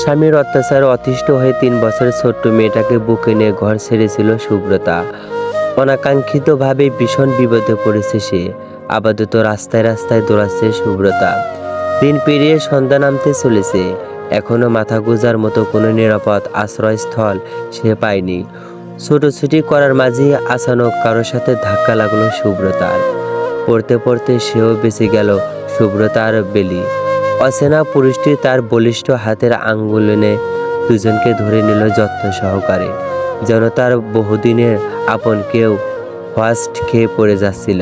স্বামীর অত্যাচারে অতিষ্ঠ হয়ে তিন বছরের ছোট্ট মেয়েটাকে বুকে নিয়ে ঘর ছেড়েছিল সুব্রতা। অনাকাঙ্ক্ষিতভাবে ভীষণ বিপদে পড়েছে সে। আপাতত রাস্তায় রাস্তায় দৌড়াচ্ছে সুব্রতা। দিন পেরিয়ে সন্ধ্যা নামতে চলেছে। এখনও মাথা গোজার মতো কোনো নিরাপদ আশ্রয়স্থল সে পায়নি। ছোটোছুটি করার মাঝে আচানক কারোর সাথে ধাক্কা লাগল সুব্রতার। পড়তে পড়তে সেও বেঁচে গেল সুব্রতার বেলি। অচেনা পুরুষটি তার বলিষ্ঠ হাতের আঙ্গুল এনে দুজনকে ধরে নিল যত্ন সহকারে, যেন তার বহুদিনের আপন কেউ ফার্স্ট খেয়ে পড়ে যাচ্ছিল।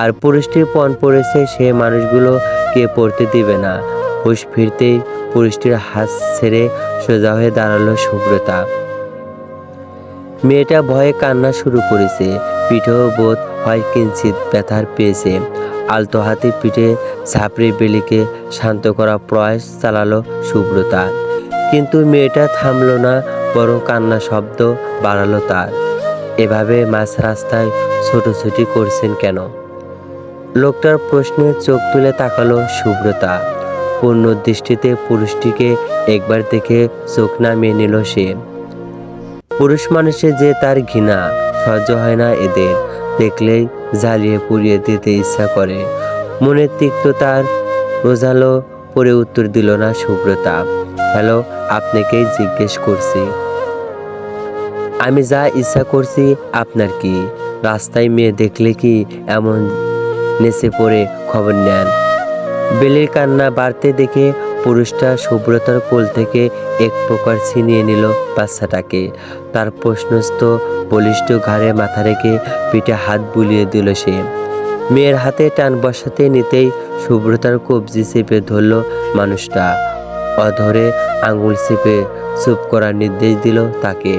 আর পুরুষটির পণ পড়েছে, সে মানুষগুলো কে পড়তে দিবে না। হুশ ফিরতেই পুরুষটির হাত ছেড়ে সোজা হয়ে দাঁড়াল সুব্রতা। মেয়েটা ভয়ে কান্না শুরু করেছে, পিঠেও বোধ হয় কিঞ্চিত ব্যথার পেয়েছে। আলতো হাতে পিঠে ঝাপড়ে বেলিকে শান্ত করার প্রয়াস চালালো সুব্রতা। কিন্তু মেয়েটা থামলো না, বরং কান্না শব্দ বাড়ালো তার। এভাবে মাঝ রাস্তায় ছোটোছুটি করছেন কেন? লোকটার প্রশ্নে চোখ তুলে তাকালো সুব্রতা। পূর্ণ দৃষ্টিতে পুরুষটিকে একবার দেখে চোখ নামিয়ে নিল সে। পুরুষ মানুষের যে তার ঘৃণা, সহ্য হয় না এদের। দেখলেই জ্বালিয়ে পুড়িয়ে দিতে ইচ্ছা করে। মনের তিক্ততার রোজালো পরে উত্তর দিল না সুব্রতা। হ্যালো, আপনাকেই জিজ্ঞেস করছি। আমি যা ইচ্ছা করছি আপনার কি? রাস্তায় মেয়ে দেখলে কি এমন নেচে পড়ে খবর নেন? বেলের কান্না বাড়তে দেখে পুরুষটা সুব্রতার কোল থেকে এক প্রকার ছিনিয়ে নিল বাচ্চাটাকে। তার প্রশ্নস্থ বলিষ্ঠ ঘাড়ে মাথা রেখে পিঠে হাত বুলিয়ে দিল সে। মেয়ের হাতে টান বসাতে নিতেই সুব্রতার কবজি চেপে ধরল মানুষটা। অধরে আঙুল চেপে চুপ করার নির্দেশ দিল তাকে।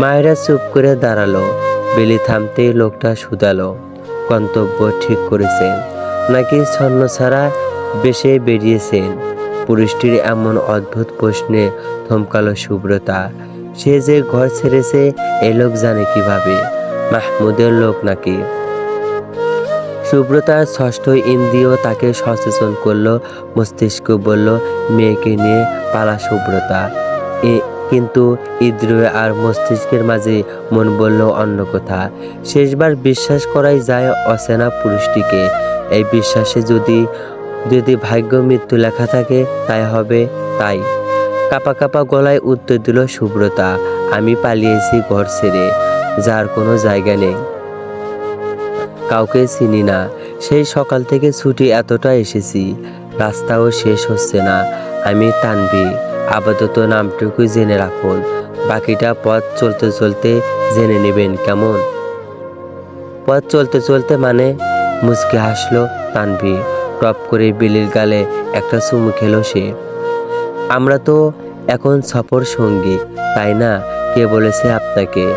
মায়েরা চুপ করে দাঁড়াল, বেলি থামতে লোকটা শুধালো। গন্তব্য ঠিক করেছেন নাকি ছন্ন ছাড়া বেশে বেরিয়েছেন? পুরুষটির এমন অদ্ভুত প্রশ্নে থমকালো সুব্রতা। সে যে ঘর ছেড়েছে, এ লোক জানে কীভাবে? মাহমুদের লোক নাকি? সুব্রতার ষষ্ঠ ইন্দ্রিয় তাকে সচেতন করল, মস্তিষ্ক বলল, মেয়েকে নিয়ে পালা সুব্রতা। এ- কিন্তু ইন্দ্রিয় আর মস্তিষ্কের মাঝে মন বলল অন্য কথা। শেষবার বিশ্বাস করাই যায় অচেনা পুরুষটিকে। এই বিশ্বাসে যদি যদি ভাগ্য মৃত্যু লেখা থাকে, তাই হবে তাই। কাপা কাপা গলায় উত্তর দিল সুব্রতা, আমি পালিয়েছি ঘর ছেড়ে, যার কোনো জায়গা নেই। কাউকে চিনি না, সেই সকাল থেকে ছুটি এতটা এসেছি। রাস্তাও শেষ হচ্ছে না, আমি তানবি, আপাতত নামটুকু জেনে রাখুন। বাকিটা পথ চলতে চলতে জেনে নেবেন কেমন? পথ চলতে চলতে মানে? মুচকে হাসলো তানভি টপ করে বিলির গালে একটা চুমু খেলো সে। আমরা তো এখন সফর সঙ্গী, তাই না? কে বলেছে আপনাকে?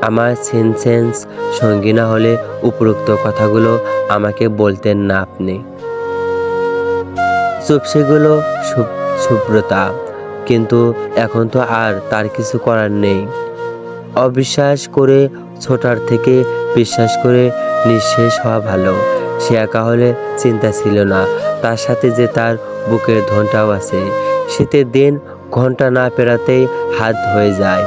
আমার সেন্সেন্স সঙ্গী না হলে উপরোক্ত কথাগুলো আমাকে বলতেন না আপনি। চুপসেগুলো সু- সুব্রতা। কিন্তু এখন তো আর তার কিছু করার নেই। অবিশ্বাস করে ছোটার থেকে বিশ্বাস করে নিঃশেষ হওয়া ভালো। সে একা হলে চিন্তা ছিল না। তার সাথে যে তার বুকের ধনটাও আছে। শীতের দিন ঘণ্টা না পেরাতেই হাত হয়ে যায়।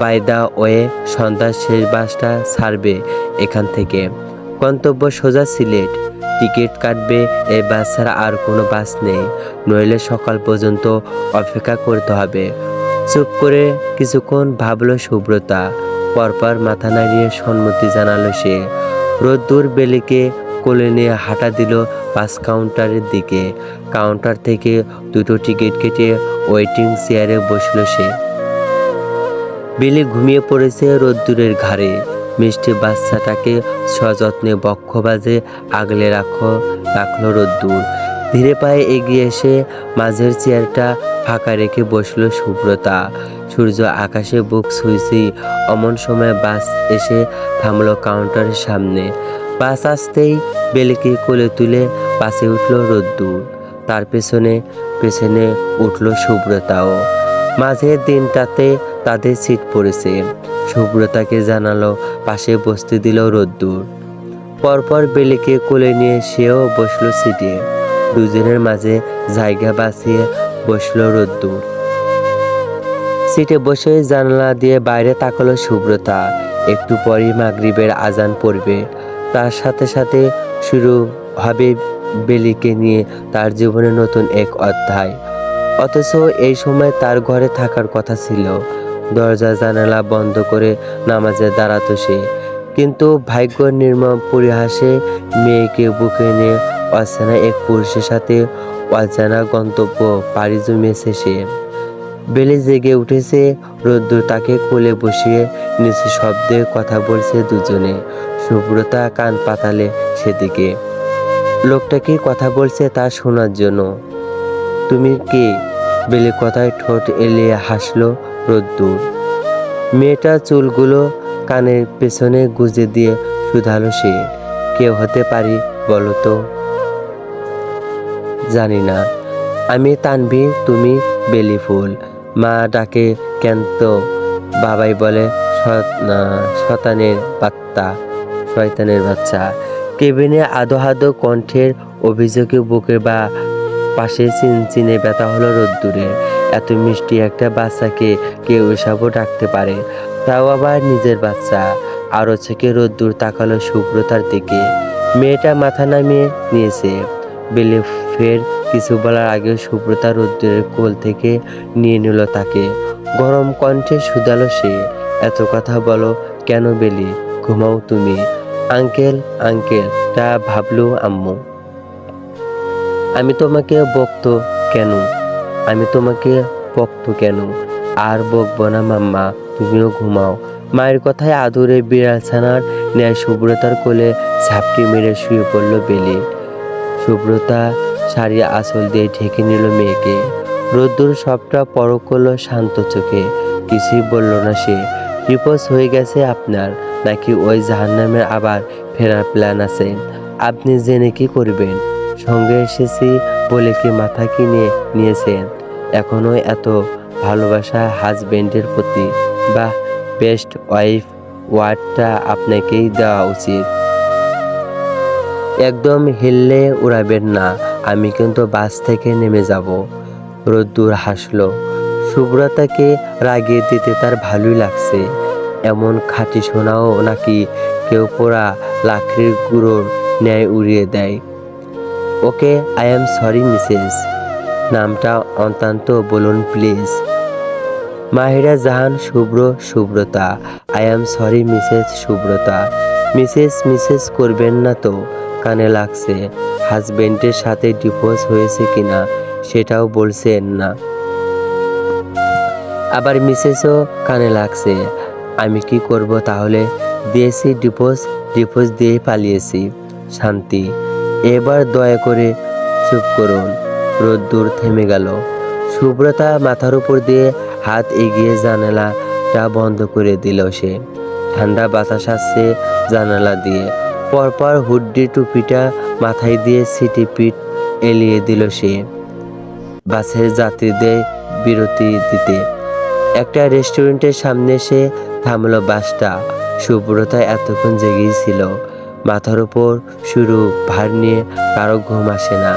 বাই দা ওয়ে সন্ধ্যার শেষ বাসটা ছাড়বে এখান থেকে। গন্তব্য সোজা সিলেট। টিকিট কাটবে এই বাস ছাড়া আর কোনো বাস নেই। নইলে সকাল পর্যন্ত অপেক্ষা করতে হবে। চুপ করে কিছুক্ষণ ভাবলো সুব্রতা। পরপর মাথা নাড়িয়ে সম্মতি জানালো সে। রোদ্দুর বেলিকে কোলে নিয়ে হাঁটা দিল বাস কাউন্টারের দিকে। কাউন্টার থেকে দুটো টিকিট কেটে ওয়েটিং চেয়ারে বসল সে। বিলি ঘুমিয়ে পড়েছে রোদ্দুরের ঘাড়ে। মিষ্টি বাচ্চাটাকে সযত্নে বক্ষবাজে আগলে রাখো, রাখল রোদ্দুর। ধীরে পায়ে এগিয়ে এসে মাঝের চেয়ারটা ফাঁকা রেখে বসল সুব্রতা। সূর্য আকাশে বুক ছুঁইছি। অমন সময় বাস এসে থামল কাউন্টারের সামনে। বাস আসতেই বেলিকে কোলে তুলে বাসে উঠল রোদ্দুর। তার পেছনে পেছনে উঠল সুব্রতাও। মাঝের দিনটাতে তাদের সিট পড়েছে। সুব্রতাকে জানালো, পাশে বসতে দিল রোদ্দুর। পরপর বেলিকে কোলে নিয়ে সেও বসল সিটে। দুজনের মাঝে জায়গা বাঁচিয়ে বসল রোদ্দুর। সিটে বসে জানালা দিয়ে বাইরে তাকালো সুব্রতা। একটু পরই মাগরিবের আজান পড়বে। তার সাথে সাথে শুরু হবে বেলিকে নিয়ে তার জীবনে নতুন এক অধ্যায়। অথচ এই সময় তার ঘরে থাকার কথা ছিল। দরজা, জানালা বন্ধ করে নামাজে দাঁড়াতো সে। কিন্তু ভাগ্য নির্মম পরিহাসে মেয়েকে বুকে নিয়ে অচেনা এক পুরুষের সাথে অজানা গন্তব্য পাড়ি জমিয়েছে সে। বেলে জেগে উঠেছে। রোদ্দুর তাকে কোলে বসিয়ে নিচু শব্দে কথা বলছে দুজনে। সুব্রতা কান পাতালে সেদিকে। লোকটাকে কথা বলছে তা শোনার জন্য। তুমি কে? বেলে কথায় ঠোঁট এলিয়ে হাসলো রোদ্দুর। মেয়েটা চুলগুলো কানের পেছনে গুজে দিয়ে শুধালো সে। কে হতে পারি বলো তো? জানি না। আমি তানভি তুমি বেলি ফুল। মা ডাকে কেন্ত বাবাই বলে শতানের বাত্তা শয়তানের বাচ্চা কেবিনে আদো আদো কণ্ঠের অভিযোগে বুকে বা পাশে চিনচিনে ব্যথা হলো রোদ্দুরে। এত মিষ্টি একটা বাচ্চাকে কেউ এসবও ডাকতে পারে, তাও আবার নিজের বাচ্চা। আরও থেকে রোদ্দুর তাকালো সুব্রতার দিকে। মেয়েটা মাথা নামিয়ে নিয়েছে। বেলে ফের কিছু বলার আগে সুব্রতা রোদ্দুরের কোল থেকে নিয়ে নিল তাকে। গরম কণ্ঠে শুধালো সে, এত কথা বলো কেন বেলি? ঘুমাও তুমি। আঙ্কেল আঙ্কেল, তা ভাবলো আম্মু। আমি তোমাকে বকতো কেন? আমি তোমাকে বকতো কেন? আর বকবো না মাম্মা, তুমিও ঘুমাও। মায়ের কথায় আদুরে বিড়াল ছানার ন্যায় সুব্রতার কোলে ঝাপটি মেরে শুয়ে পড়ল বেলি। সুব্রতা শাড়ি আঁচল দিয়ে ঢেকে নিল মেয়েকে। রোদ্দুর সবটা পরক করল শান্ত চোখে। কিছুই বলল না সে। রিপোজ হয়ে গেছে আপনার, নাকি ওই জাহান্নামের আবার ফেরার প্ল্যান আছে? আপনি জেনে কি করবেন? সঙ্গে এসেছি বলে কি মাথা কিনে নিয়েছেন? এখনও এত ভালোবাসা হাজবেন্ডের প্রতি। বা বেস্ট ওয়াইফ ওয়ার্ডটা আপনাকেই দেওয়া উচিত। একদম হিললে উড়াবেন না, আমি কিন্তু বাস থেকে নেমে যাব। রোদ্দুর হাসলো। সুব্রতাকে রাগিয়ে দিতে তার ভালোই লাগছে। এমন খাঁটি সোনাও নাকি কেউ পোড়া লাকড়ির গুঁড়োর ন্যায় উড়িয়ে দেয়। Okay I am sorry Mrs নামটা অন্তান্ত বলুন please Mahira Jahan Shubhra Subrata I am sorry Mrs Subrata Mrs Mrs করবেন না তো। কানে লাগছে হাজবেন্ডের সাথে ডিভোর্স হয়েছে কিনা সেটাও বলছেন না। আবার মিসেসও কানে লাগছে, আমি কি করব তাহলে? দিয়েছি ডিভোর্স ডিভোর্স দিয়ে পালিয়েছি, শান্তি। এবার দয়া করে চুপ করুন রোদ্দুর থেমে গেল। সুব্রতা মাথার উপর দিয়ে হাত এগিয়ে জানালাটা বন্ধ করে দিল সে। ঠান্ডা বাতাস আসছে জানালা দিয়ে। পরপর হুড্ডি টুপিটা মাথায় দিয়ে সিটি পিট এলিয়ে দিল সে। বাসের যাত্রীদের বিরতি দিতে। একটা রেস্টুরেন্টের সামনে সে থামলো বাসটা। সুব্রতা এতক্ষণ জেগেই ছিল। মাথার উপর শুরু ভার নিয়ে কারও ঘুম আসে না।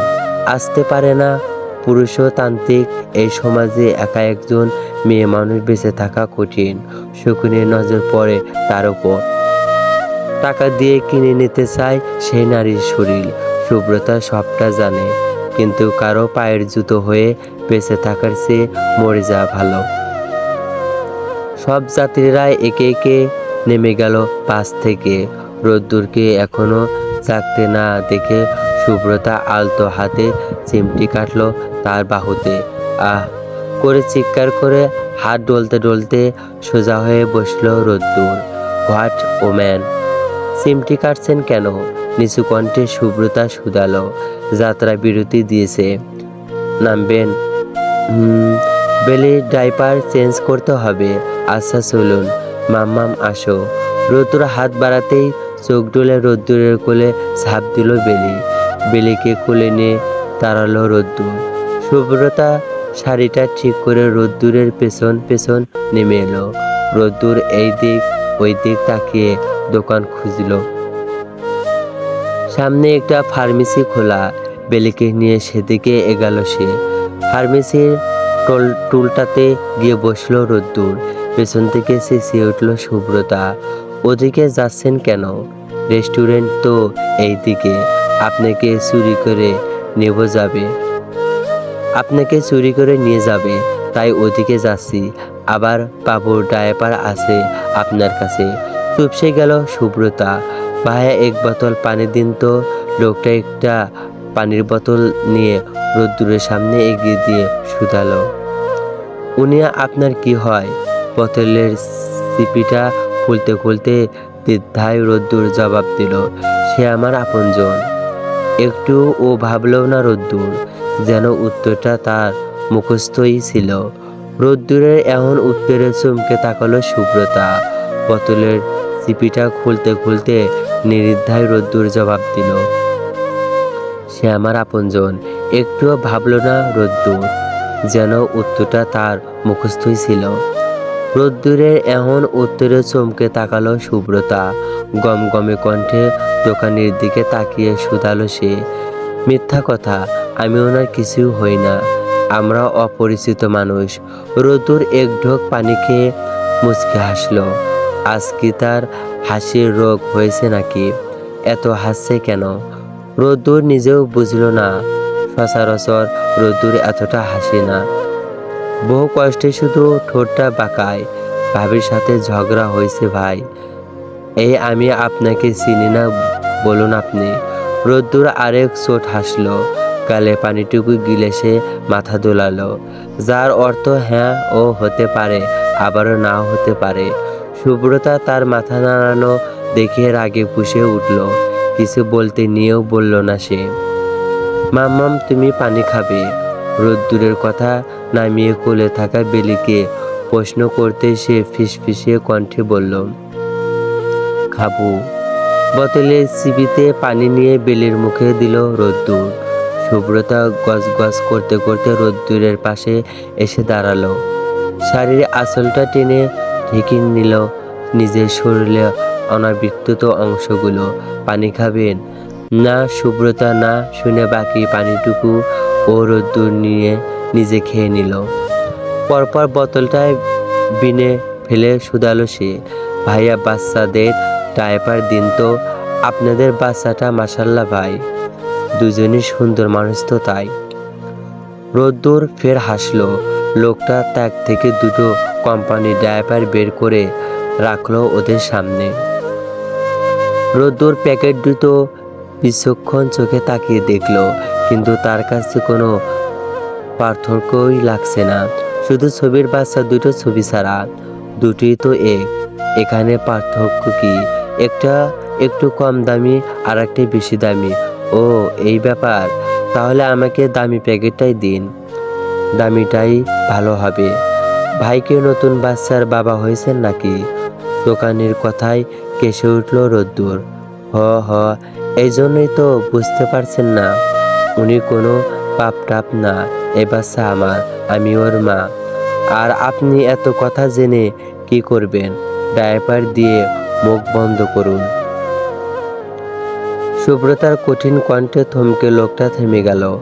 আসতে পারে না। পুরুষতান্ত্রিক এই সমাজে একা একজন মেয়ে মানুষ বেঁচে থাকা কঠিন। শকুনের নজর পড়ে তার উপর। টাকা দিয়ে কিনে নিতে চায় সেই নারীর শরীর। সুব্রতা সবটা জানে, কিন্তু কারও পায়ের জুতো হয়ে বেঁচে থাকার চেয়ে মরে যাওয়া ভালো। সব যাত্রীরা একে একে নেমে গেল পাশ থেকে। রোদ্দুরকে এখনও জাগতে না দেখে সুব্রতা আলতো হাতে চিমটি কাটলো তার বাহুতে। আহ, করে চিৎকার করে হাত ডলতে ডলতে সোজা হয়ে বসল রোদ্দুর। What woman? চিমটি কাটছেন কেন? নিচু কণ্ঠে সুব্রতা শুধালো। যাত্রা বিরতি দিয়েছে। নামবেন। বেলি ডাইপার চেঞ্জ করতে হবে। আচ্ছা চলুন। মাম্মাম আসো। রোদ্দুর হাত বাড়াতেই চোখ ডলে রোদ্দুরের কোলে ঝাঁপ দিল বেলি। বেলিকে কোলে নিয়ে তাড়ালো রোদ্দুর। সুব্রতা শাড়িটা ঠিক করে রোদ্দুরের পেছন পেছন নেমে এলো। রোদ্দুর এই দিক, ওই দিক তাকিয়ে দোকান খুঁজলো। সামনে একটা ফার্মেসি খোলা, বেলিকে নিয়ে সেদিকে এগাল সে। ফার্মেসির টোল, টুলটাতে গিয়ে বসল রোদ্দুর। পেছন থেকে চেঁচিয়ে উঠল শুভ্রতা ওদিকে যাচ্ছেন কেন? রেস্টুরেন্ট তো এই দিকে আপনাকে চুরি করে নেব যাবে। আপনাকে চুরি করে নিয়ে যাবে। তাই ওদিকে যাচ্ছি। আবার বাবুর ডায়াপার আছে আপনার কাছে। চুপসে গেল শুভ্রতা ভাইয়া এক বোতল পানি দিন তো, লোকটা একটা পানির বোতল নিয়ে রোদ্দুরের সামনে এগিয়ে দিয়ে শুধালো। উনি আপনার কি হয়? বোতলের সিপিটা খুলতে খুলতে দ্বিধায় রোদ্দুর জবাব দিল, সে আমার আপনজন। একটু ও ভাবলেও না রোদ্দুর, যেন উত্তরটা তার মুখস্থই ছিল। রোদ্দুরের এমন উত্তরে চমকে তাকালো শুভ্রতা বোতলের সিপিটা খুলতে খুলতে নিরিদ্ধায় রোদ্দুর জবাব দিল। সে আমার আপনজন, একটুও ভাবলো না রোদ্দুর, যেন উত্তরটা তার মুখস্থই ছিল। রোদ্দুরের এমন উত্তরে চমকে তাকালো শুভ্রতা গম গমে কণ্ঠে দোকানের দিকে তাকিয়ে শুধালো সে। মিথ্যা কথা, আমি ওনার কিছু হই না, আমরা অপরিচিত মানুষ। রোদ্দুর এক ঢোক পানি খেয়ে মুচকে হাসলো। আজ কি তার হাসির রোগ হয়েছে নাকি? এত হাসছে কেন? রোদ্দুর নিজেও বুঝলো না। সচরাচর রোদ্দুর এতটা হাসে না। বহু কষ্টে শুধু ঠোঁটটা বাঁকায়। ভাবির সাথে ঝগড়া হয়েছে ভাই। এই আমি আপনাকে চিনি না বলুন আপনি। রোদ্দুর আরেক চোট হাসলো। গালে পানিটুকু গিলে সে মাথা দোলালো। যার অর্থ হ্যাঁ ও হতে পারে, আবারও নাও হতে পারে। সুব্রতা তার মাথা নাড়ানো দেখে রাগে পুষে উঠল। কিছু বলতে নিয়েও বলল না সে। মাম্মাম তুমি পানি খাবে। রোদ্দুরের কথা নামিয়ে কোলে থাকা বেলিকে প্রশ্ন করতে সে ফিসফিসিয়ে কণ্ঠে বলল, খাব। বোতলে সিবিতে পানি নিয়ে বেলির মুখে দিল রোদ্দুর। শুভ্রতা গজ গজ করতে করতে রোদ্দুরের পাশে এসে দাঁড়াল। শাড়ির আঁচলটা টেনে ঢেকে নিল নিজের শরীরে অনাবৃত্ত অংশগুলো। পানি খাবেন? না শুভ্রতা, না শুনে বাকি পানিটুকু ও রোদ্দুর নিয়ে নিজে খেয়ে নিল। পরপর বোতলটায় বিনে ফেলে শুধালো সে। ভাইয়া, বাচ্চাদের ডায়পার দিন তো। আপনাদের বাচ্চাটা মাসাল্লাহ ভাই। দুজনই সুন্দর মানুষ তো তাই। রোদ্দুর ফের হাসলো। লোকটা ত্যাগ থেকে দুটো কোম্পানি ডায়পার বের করে রাখল ওদের সামনে। রোদ্দুর প্যাকেট দুটো বিচক্ষণ চোখে তাকিয়ে দেখল, কিন্তু তার কাছে কোনো পার্থক্যই লাগছে না। শুধু ছবির বাচ্চা দুটো ছবি ছাড়া দুটোই তো এক। এখানে পার্থক্য কি? একটা একটু কম দামি আর একটা বেশি দামি। ও, এই ব্যাপার। তাহলে আমাকে দামি প্যাকেটটাই দিন। দামিটাই ভালো হবে। ভাইকে নতুন বাচ্চার বাবা হয়েছেন নাকি? দোকানের কথায় কেসে উঠল রোদ্দুর। হ হ এই জন্যই তো বুঝতে পারছেন না। উনি কোনো পাপ টাপ না। এ বাচ্চা আমার, আমি ওর মা। আর আপনি এত কথা জেনে কি করবেন? ডায়পার দিয়ে মুখ বন্ধ করুন। সুব্রতার কঠিন কণ্ঠে থমকে লোকটা থেমে গেল।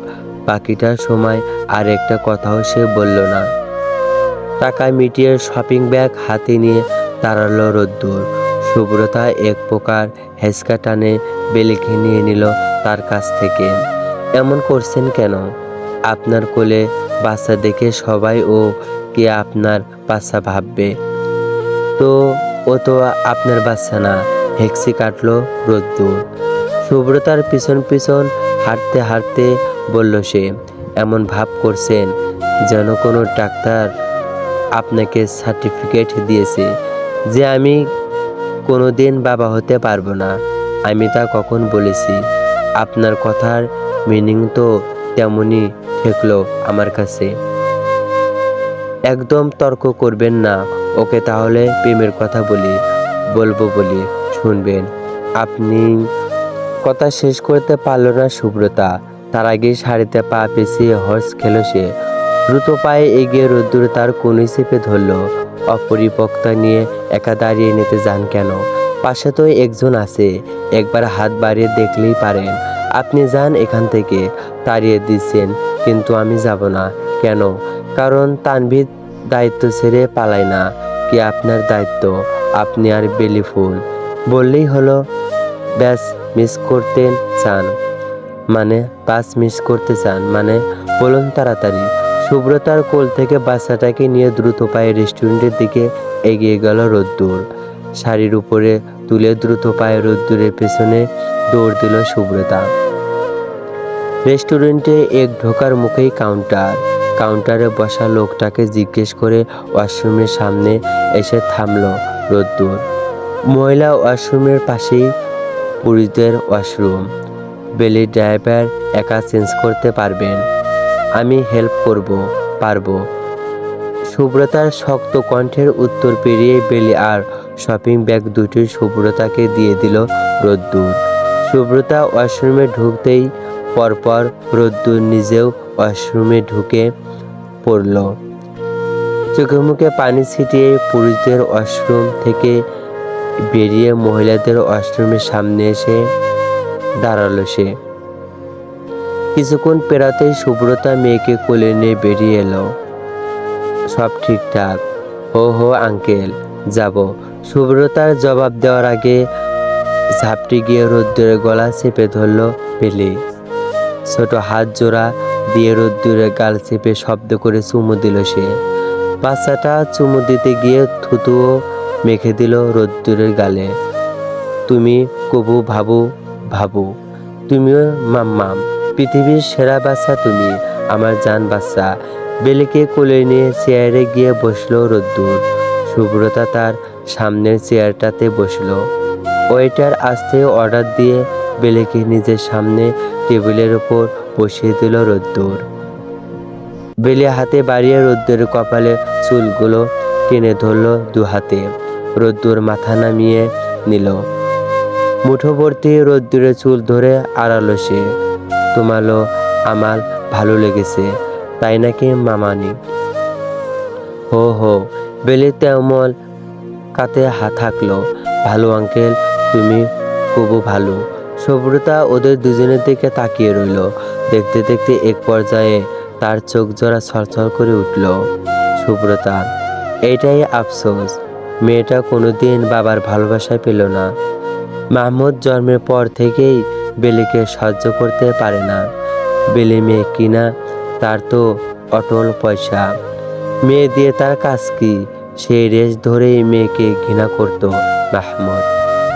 বাকিটা সময় আর একটা কথাও সে বলল না। টাকা মিটিয়ে শপিং ব্যাগ হাতে নিয়ে দাঁড়াল রোদ্দুর। সুব্রতা এক প্রকার হেসকা টানে বেলিকে নিয়ে নিল তার কাছ থেকে। এমন করছেন কেন? আপনার কোলে বাচ্চা দেখে সবাই ও কে আপনার বাচ্চা ভাববে? তো, ও তো আপনার বাচ্চা না হেক্সি কাটলো রোদ্দুর। সুব্রতার পিছন পিছন হাঁটতে হাঁটতে বলল সে, এমন ভাব করছেন যেন কোনো ডাক্তার আপনাকে সার্টিফিকেট দিয়েছে যে আমি কোনো দিন বাবা হতে পারব না। আমি তা কখন বলেছি? আপনার কথার মিনিং তো তেমনই ঠেকলো আমার কাছে। একদম তর্ক করবেন না। ওকে তাহলে প্রেমের কথা বলি, বলব বলি, শুনবেন। আপনি কথা শেষ করতে পারল না সুব্রতা। তার আগে শাড়িতে পা পেঁচিয়ে হর্স খেলো সে। দ্রুত পায়ে এগিয়ে রোদ্দুর তার কোনই চেপে ধরল। অপরিপক্তা নিয়ে একা দাঁড়িয়ে নিতে যান কেন? পাশে তো একজন আছে। একবার হাত বাড়িয়ে দেখলেই পারেন। আপনি যান এখান থেকে। তাড়িয়ে দিচ্ছেন, কিন্তু আমি যাব না। কেন? কারণ তানভীর দায়িত্ব ছেড়ে পালায় না। কি আপনার দায়িত্ব? আপনি আর বেলি ফুল। বললেই হলো, ব্যাস মিস করতে চান। মানে বাস মিস করতে চান। মানে বলুন তাড়াতাড়ি। সুব্রতার কোল থেকে বাচ্চাটাকে নিয়ে দ্রুত পায়ে রেস্টুরেন্টের দিকে এগিয়ে গেল রোদ্দুর। শাড়ির উপরে তুলে দ্রুত পায়ে রোদ্দুরের পেছনে দৌড় দিল সুব্রতা। রেস্টুরেন্টে এক ঢোকার মুখেই কাউন্টার কাউন্টারে বসা লোকটাকে জিজ্ঞেস করে ওয়াশরুমের সামনে এসে থামল রোদ্দুর। মহিলা ওয়াশরুমের পাশেই পুরুষদের ওয়াশরুম। বেলি ড্রাইভার একা চেঞ্জ করতে পারবেন। আমি হেল্প করব, পারব। সুব্রতার শক্ত কণ্ঠের উত্তর পেরিয়ে বেলি আর শপিং ব্যাগ দুটি সুব্রতাকে দিয়ে দিল রোদ্দুর। সুব্রতা ওয়াশরুমে ঢুকতেই পরপর রোদ্দুর নিজেও ওয়াশরুমে ঢুকে পড়ল। চোখে মুখে পানি ছিটিয়ে পুরুষদের ওয়াশরুম থেকে বেরিয়ে মহিলাদের ওয়াশরুমের সামনে এসে দাঁড়াল সে। কিছুক্ষণ পেরাতেই সুব্রতা মেয়েকে কোলে নিয়ে বেরিয়ে এলো। সব ঠিকঠাক। হো হো, আঙ্কেল, যাব। সুব্রতার জবাব দেওয়ার আগে ঝাপটি গিয়ে রোদ্দুরের গলা চেপে ধরল পেলে ছোট হাত জোড়া দিয়ে রোদ্দুরে গাল চেপে শব্দ করে চুমু দিল সে। বাচ্চাটা চুমু দিতে গিয়ে থুতুও মেখে দিল রোদ্দুরের গালে। তুমি কবু ভাবু ভাবু। তুমিও মাম্মাম। পৃথিবীর সেরা বাচ্চা তুমি, আমার জান বাচ্চা। বেলেকে কোলে নিয়ে চেয়ারে গিয়ে বসল রোদ্দুর। সুব্রতা তার সামনের চেয়ারটাতে বসল। ওয়েটার আসতে অর্ডার দিয়ে বেলেকে নিজের সামনে টেবিলের ওপর বসিয়ে দিল রোদ্দুর। বেলে হাতে বাড়িয়ে রোদ্দুর কপালে চুলগুলো টেনে ধরলো দু হাতে। রোদ্দুর মাথা নামিয়ে নিল। মুঠোবর্তী রোদ্দুরে চুল ধরে আড়ালো সে। তোমালো, আমার ভালো লেগেছে, তাই নাকি মামানি? হো হো বেলে তেমল কাতে হাত থাকল, ভালো আঙ্কেল, তুমি খুবও ভালো। সুব্রতা ওদের দুজনের দিকে তাকিয়ে রইল, দেখতে দেখতে এক পর্যায়ে তার চোখ জোড়া ছলছল করে উঠল। সুব্রতা এটাই আফসোস, মেয়েটা কোনোদিন বাবার ভালোবাসা পেল না। মাহমুদ জন্মের পর থেকেই বেলিকে সহ্য করতে পারে না। বেলি মেয়ে কিনা, তার তো অটল পয়সা। মেয়ে দিয়ে তার কাজ কি? সেই রেস ধরেই মেয়েকে ঘৃণা করত মাহমুদ।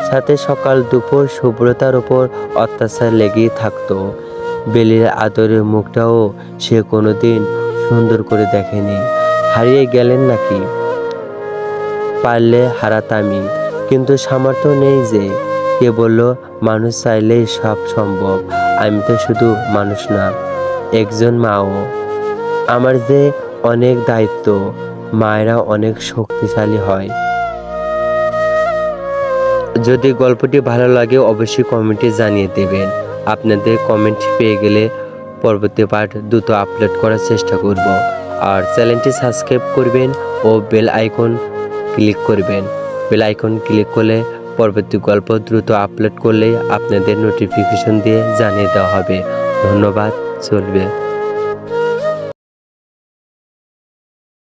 সাথে সকাল দুপুর শুভ্রতার ওপর অত্যাচার লেগেই থাকতো। বেলির আদরের মুখটাও সে কোনোদিন সুন্দর করে দেখেনি। হারিয়ে গেলেন নাকি? পারলে হারাতামি কিন্তু সামর্থ্য নেই যে কে বলল, মানুষ চাইলেই সব সম্ভব। আমি তো শুধু মানুষ না, একজন মাও। আমার যে অনেক দায়িত্ব, মায়েরা অনেক শক্তিশালী হয়। যদি গল্পটি ভালো লাগে, অবশ্যই কমেন্টে জানিয়ে দেবেন। আপনাদের কমেন্ট পেয়ে গেলে পরবর্তী পার্ট দ্রুত আপলোড করার চেষ্টা করব। আর চ্যানেলটি সাবস্ক্রাইব করবেন ও বেল আইকন ক্লিক করবেন। বেল আইকন ক্লিক করলে পরবর্তী গল্প দ্রুত আপলোড করলেই আপনাদের নোটিফিকেশন দিয়ে জানিয়ে দেওয়া হবে। ধন্যবাদ চলবে।